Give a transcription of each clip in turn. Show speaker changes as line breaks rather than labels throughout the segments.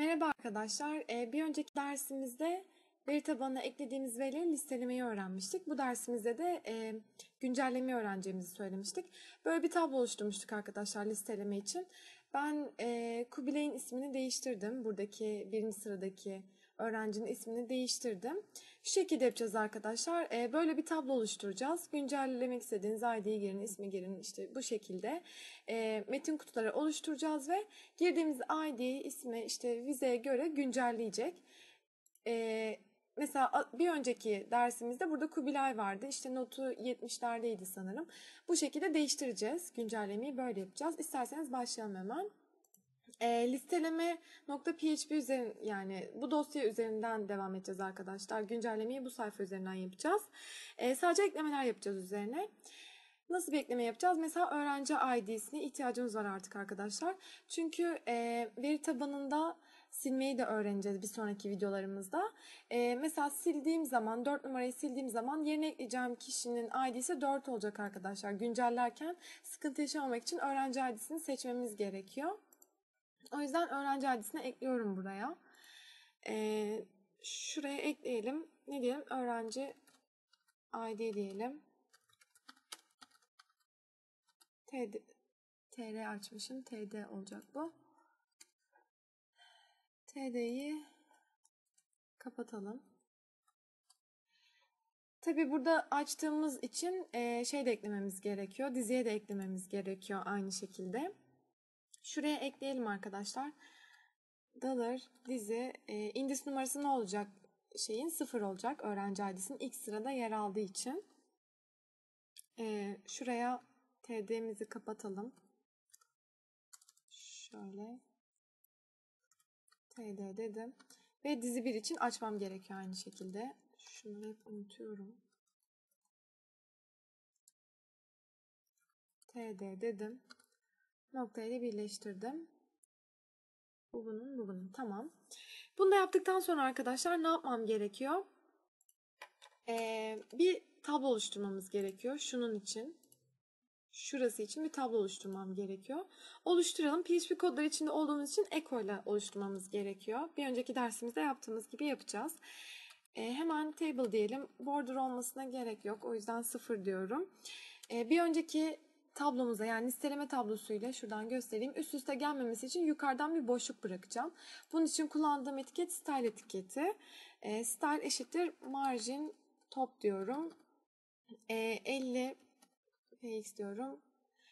Merhaba arkadaşlar. Ee, Bir önceki dersimizde veri tabanına eklediğimiz verileri listelemeyi öğrenmiştik. Bu dersimizde de e, güncellemeyi öğreneceğimizi söylemiştik. Böyle bir tablo oluşturmuştuk arkadaşlar listeleme için. Ben e, Kubilay'ın ismini değiştirdim. Buradaki birinci sıradaki öğrencinin ismini değiştirdim. Şu şekilde yapacağız arkadaşlar. E, böyle bir tablo oluşturacağız. Güncellemek istediğiniz ID'yi girin, ismi girin işte bu şekilde. E, metin kutuları oluşturacağız ve girdiğimiz ID, ismi işte vizeye göre güncelleyecek. E, mesela bir önceki dersimizde burada Kubilay vardı. İşte notu 70'lerdeydi sanırım. Bu şekilde değiştireceğiz. Güncellemeyi böyle yapacağız. İsterseniz başlayalım hemen. E, listeleme.php üzerinden yani bu dosya üzerinden devam edeceğiz arkadaşlar. Güncellemeyi bu sayfa üzerinden yapacağız. E, sadece eklemeler yapacağız üzerine. Nasıl bir ekleme yapacağız? Mesela öğrenci ID'sine ihtiyacımız var artık arkadaşlar. Çünkü e, veri tabanında silmeyi de öğreneceğiz bir sonraki videolarımızda. E, mesela sildiğim zaman, 4 numarayı sildiğim zaman yerine ekleyeceğim kişinin ID'si 4 olacak arkadaşlar. Güncellerken sıkıntı yaşamamak için öğrenci ID'sini seçmemiz gerekiyor. O yüzden öğrenci ID'sini ekliyorum buraya. Ee, şuraya ekleyelim. Ne diyelim? Öğrenci ID diyelim. TD, TR açmışım. TD olacak bu. TD'yi kapatalım. Tabi burada açtığımız için e, şey de eklememiz gerekiyor. Diziye de eklememiz gerekiyor aynı şekilde. Şuraya ekleyelim arkadaşlar. Dollar dizi e, indis numarası ne olacak? Şeyin sıfır olacak. Öğrenci ID'sinin ilk sırada yer aldığı için. E, şuraya TD'mizi kapatalım. Şöyle. TD dedim. Ve dizi 1 için açmam gerekiyor aynı şekilde. Şunu hep unutuyorum. TD dedim. Noktayla birleştirdim. Bu bunun, bu bunun. Tamam. Bunu da yaptıktan sonra arkadaşlar ne yapmam gerekiyor? Ee, bir tablo oluşturmamız gerekiyor. Şunun için. Şurası için bir tablo oluşturmam gerekiyor. Oluşturalım. PHP kodları içinde olduğumuz için Echo ile oluşturmamız gerekiyor. Bir önceki dersimizde yaptığımız gibi yapacağız. Ee, hemen table diyelim. Border olmasına gerek yok. O yüzden sıfır diyorum. Ee, bir önceki tablomuza yani listeleme tablosuyla şuradan göstereyim. Üst üste gelmemesi için yukarıdan bir boşluk bırakacağım. Bunun için kullandığım etiket style etiketi. E, style eşittir margin top diyorum. E, 50 px diyorum.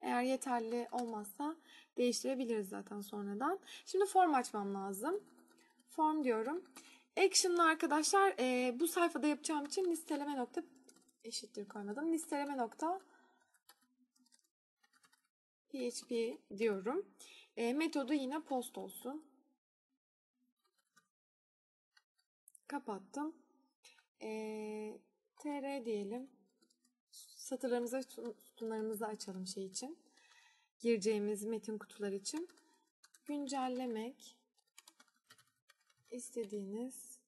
Eğer yeterli olmazsa değiştirebiliriz zaten sonradan. Şimdi form açmam lazım. Form diyorum. Action'lı arkadaşlar e, bu sayfada yapacağım için listeleme nokta eşittir koymadım. Listeleme nokta PHP diyorum. E, metodu yine post olsun. Kapattım. E, tr diyelim. Satırlarımızı, sütunlarımızı açalım şey için. Gireceğimiz metin kutular için. Güncellemek istediğiniz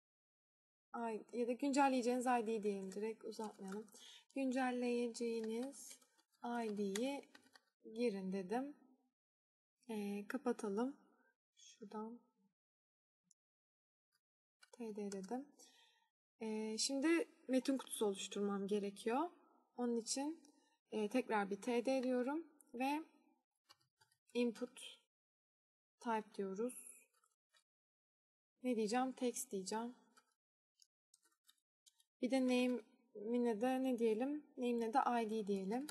ya da güncelleyeceğiniz ID diyelim direkt uzatmayalım. Güncelleyeceğiniz ID'yi girin dedim. E, kapatalım. Şuradan td dedim. E, şimdi metin kutusu oluşturmam gerekiyor. Onun için e, tekrar bir td diyorum ve input type diyoruz. Ne diyeceğim? Text diyeceğim. Bir de name'ine de ne diyelim? Name'ine de id diyelim.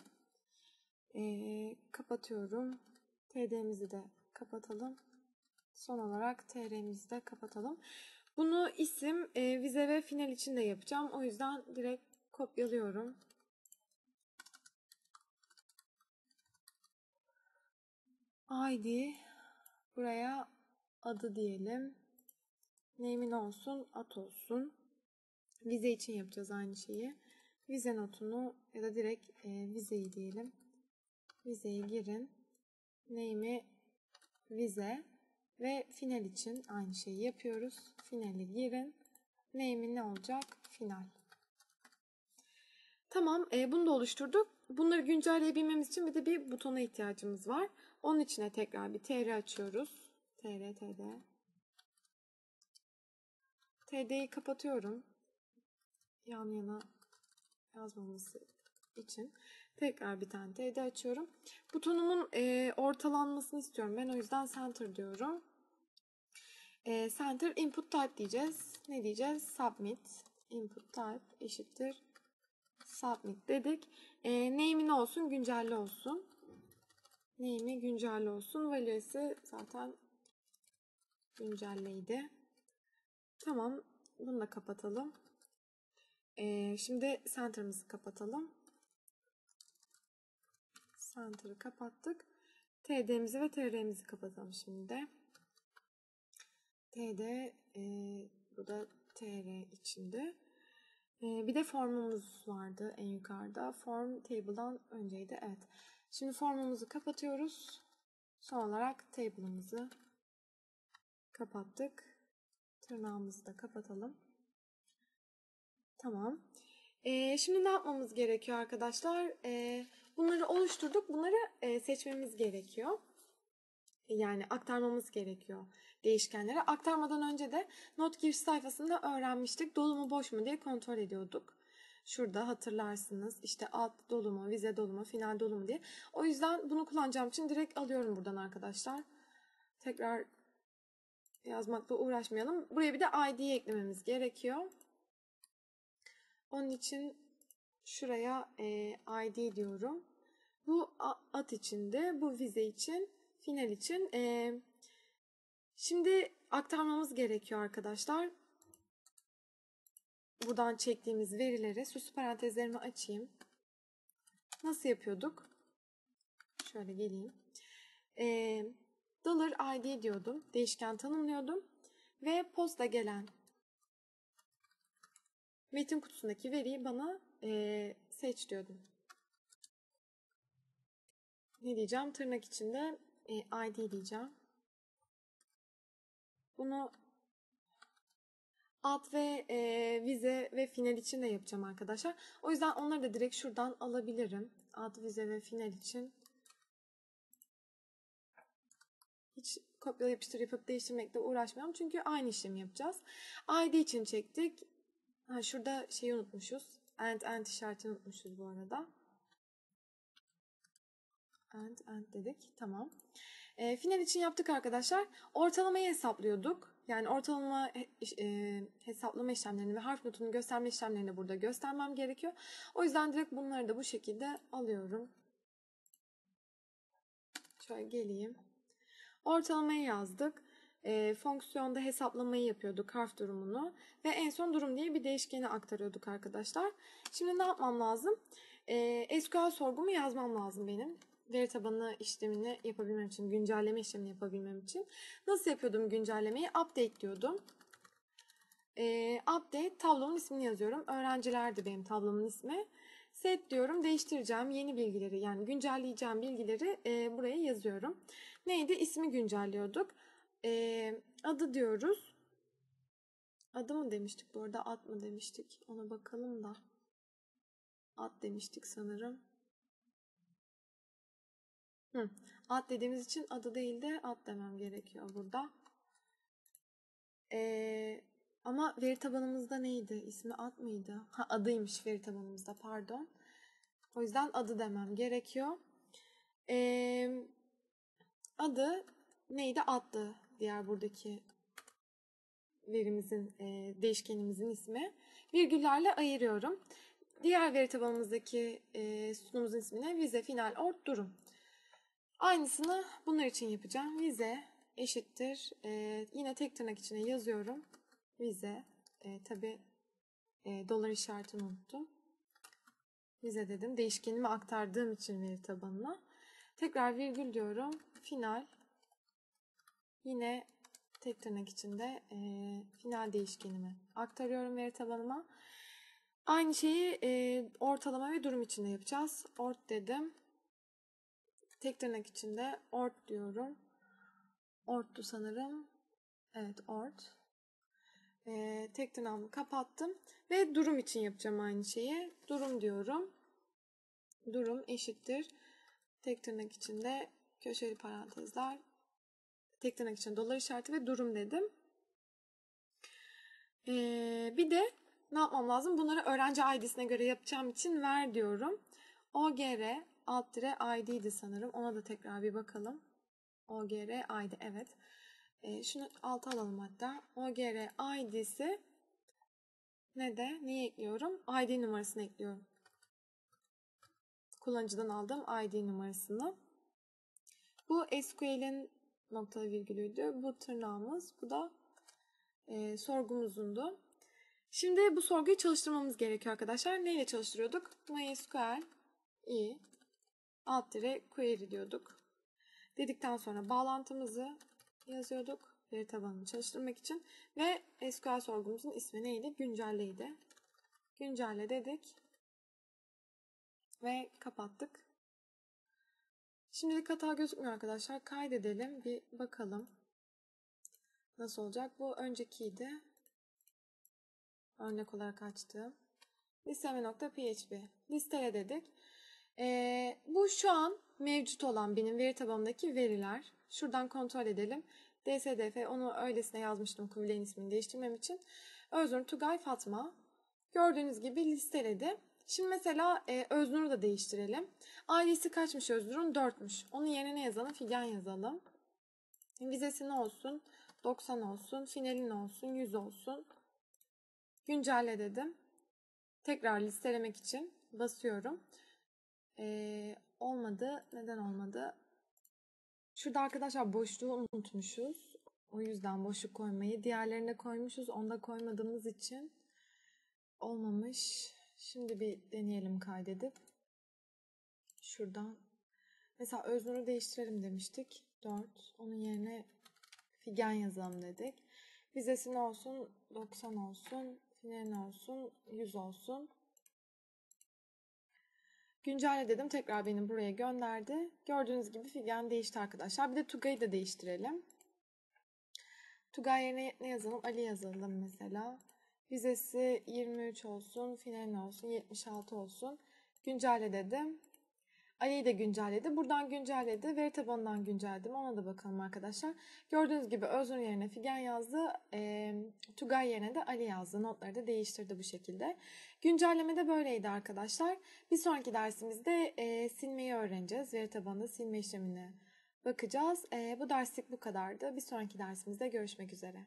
E, kapatıyorum. TD'mizi de kapatalım. Son olarak TR'mizi de kapatalım. Bunu isim, e, vize ve final için de yapacağım. O yüzden direkt kopyalıyorum. ID buraya adı diyelim. Name'in olsun, at olsun. Vize için yapacağız aynı şeyi. Vize notunu ya da direkt e, vizeyi diyelim. Vizeye girin. Name'i vize ve final için aynı şeyi yapıyoruz. Finali girin. Name'i ne olacak? Final. Tamam, e, bunu da oluşturduk. Bunları güncelleyebilmemiz için bir de bir butona ihtiyacımız var. Onun içine tekrar bir tr açıyoruz. tr, tr. TD'yi kapatıyorum. Yan yana yazmamız için. Tekrar bir tane TD açıyorum. Butonumun e, ortalanmasını istiyorum. Ben o yüzden center diyorum. E, center input type diyeceğiz. Ne diyeceğiz? Submit. Input type eşittir. Submit dedik. E, name'i ne olsun? Güncelli olsun. Name'i güncelli olsun. Value'si zaten güncelleydi. Tamam. Bunu da kapatalım. Ee, şimdi center'ımızı kapatalım. Center'ı kapattık. TD'mizi ve TR'mizi kapatalım şimdi. TD e, bu da TR içinde. E, bir de formumuz vardı en yukarıda. Form table'dan önceydi. Evet. Şimdi formumuzu kapatıyoruz. Son olarak table'ımızı kapattık. Tırnağımızı da kapatalım. Tamam. Ee, şimdi ne yapmamız gerekiyor arkadaşlar? Ee, bunları oluşturduk. Bunları e, seçmemiz gerekiyor. Yani aktarmamız gerekiyor değişkenlere. Aktarmadan önce de not giriş sayfasında öğrenmiştik. Dolu mu boş mu diye kontrol ediyorduk. Şurada hatırlarsınız işte alt dolu mu, vize dolu mu, final dolu mu diye. O yüzden bunu kullanacağım için direkt alıyorum buradan arkadaşlar. Tekrar yazmakla uğraşmayalım. Buraya bir de ID eklememiz gerekiyor. Onun için şuraya e, ID diyorum. Bu at içinde, bu vize için, final için. E, şimdi aktarmamız gerekiyor arkadaşlar. Buradan çektiğimiz verileri, süs parantezlerimi açayım. Nasıl yapıyorduk? Şöyle geleyim. E, dollar ID diyordum. Değişken tanımlıyordum. Ve posta gelen metin kutusundaki veriyi bana e, seç diyordum. Ne diyeceğim? Tırnak içinde e, ID diyeceğim. Bunu alt ve e, vize ve final için de yapacağım arkadaşlar. O yüzden onları da direkt şuradan alabilirim. Alt, vize ve final için. Hiç kopyala yapıştır yapıp değiştirmekle uğraşmayalım. Çünkü aynı işlemi yapacağız. ID için çektik. Ha, şurada şeyi unutmuşuz. And and işaretini unutmuşuz bu arada. And and dedik. Tamam. E, final için yaptık arkadaşlar. Ortalamayı hesaplıyorduk. Yani ortalama e, hesaplama işlemlerini ve harf notunu gösterme işlemlerini burada göstermem gerekiyor. O yüzden direkt bunları da bu şekilde alıyorum. Şöyle geleyim. Ortalamayı yazdık. E, fonksiyonda hesaplamayı yapıyorduk harf durumunu ve en son durum diye bir değişkeni aktarıyorduk arkadaşlar. Şimdi ne yapmam lazım? E, SQL sorgumu yazmam lazım benim. Veri tabanı işlemini yapabilmem için, güncelleme işlemini yapabilmem için. Nasıl yapıyordum güncellemeyi? Update diyordum. E, update tablomun ismini yazıyorum. Öğrencilerdi benim tablomun ismi. Set diyorum değiştireceğim yeni bilgileri yani güncelleyeceğim bilgileri e, buraya yazıyorum. Neydi? İsmi güncelliyorduk. E, adı diyoruz. Adı mı demiştik bu arada ad mı demiştik? Ona bakalım da. Ad demiştik sanırım. Hı. Ad dediğimiz için adı değil de ad demem gerekiyor burada. Ee, ama veri tabanımızda neydi? İsmi ad mıydı? Ha adıymış veri tabanımızda pardon. O yüzden adı demem gerekiyor. Ee, adı neydi? Adlı. Diğer buradaki verimizin, e, değişkenimizin ismi. Virgüllerle ayırıyorum. Diğer veri tabanımızdaki e, sunumumuzun ismine vize, final, ort, durum. Aynısını bunlar için yapacağım. Vize eşittir. E, yine tek tırnak içine yazıyorum. Vize. E, Tabi e, dolar işaretini unuttum. Vize dedim. Değişkenimi aktardığım için veri tabanına. Tekrar virgül diyorum. Final. Yine tek tırnak içinde e, final değişkenimi aktarıyorum veri tabanıma. Aynı şeyi e, ortalama ve durum içinde yapacağız. Ort dedim. Tek tırnak içinde ort diyorum. Orttu sanırım. Evet ort. E, tek tırnağımı kapattım. Ve durum için yapacağım aynı şeyi. Durum diyorum. Durum eşittir. Tek tırnak içinde köşeli parantezler. Tek tırnak içinde dolar işareti ve durum dedim. Ee, bir de ne yapmam lazım? Bunları öğrenci ID'sine göre yapacağım için ver diyorum. OGR alt dire ID'di sanırım. Ona da tekrar bir bakalım. OGR ID evet. Ee, şunu alta alalım hatta. OGR ID'si ne de? Neyi ekliyorum? ID numarasını ekliyorum. Kullanıcıdan aldığım ID numarasını. Bu SQL'in noktalı virgülüydü. Bu tırnağımız. Bu da e, sorgumuzundu. Şimdi bu sorguyu çalıştırmamız gerekiyor arkadaşlar. Neyle çalıştırıyorduk? MySQL i alt dire query diyorduk. Dedikten sonra bağlantımızı yazıyorduk. Veri tabanını çalıştırmak için. Ve SQL sorgumuzun ismi neydi? Güncelleydi. Güncelle dedik. Ve kapattık. Şimdilik hata gözükmüyor arkadaşlar. Kaydedelim. Bir bakalım. Nasıl olacak? Bu öncekiydi. Örnek olarak açtım. Listeme.php. Listele dedik. Ee, bu şu an mevcut olan benim veri tabanımdaki veriler. Şuradan kontrol edelim. DSDF onu öylesine yazmıştım Kubilay'ın ismini değiştirmem için. Öznur Tugay Fatma. Gördüğünüz gibi listeledi. Şimdi mesela e, Öznur'u da değiştirelim. Ailesi kaçmış Öznur'un? 4'müş. Onun yerine ne yazalım? Figen yazalım. Vizesi ne olsun? 90 olsun. Finalin olsun. 100 olsun. Güncelle dedim. Tekrar listelemek için basıyorum. Ee, olmadı. Neden olmadı? Şurada arkadaşlar boşluğu unutmuşuz. O yüzden boşluk koymayı. Diğerlerine koymuşuz. Onda koymadığımız için olmamış. Şimdi bir deneyelim kaydedip. Şuradan. Mesela Öznur'u değiştirelim demiştik. 4. Onun yerine Figen yazalım dedik. Vizesi ne olsun? 90 olsun. Finalin olsun. 100 olsun. Güncelle dedim. Tekrar beni buraya gönderdi. Gördüğünüz gibi Figen değişti arkadaşlar. Bir de Tugay'ı da değiştirelim. Tugay yerine ne yazalım? Ali yazalım mesela. Vizesi 23 olsun. Finalin olsun. 76 olsun. Güncelle dedim. Ali'yi de güncelledi. Buradan güncelledi. Veri tabanından güncelledim. Ona da bakalım arkadaşlar. Gördüğünüz gibi Öznur yerine Figen yazdı. E, Tugay yerine de Ali yazdı. Notları da değiştirdi bu şekilde. Güncelleme de böyleydi arkadaşlar. Bir sonraki dersimizde e, silmeyi öğreneceğiz. Veri tabanında silme işlemine bakacağız. E, bu derslik bu kadardı. Bir sonraki dersimizde görüşmek üzere.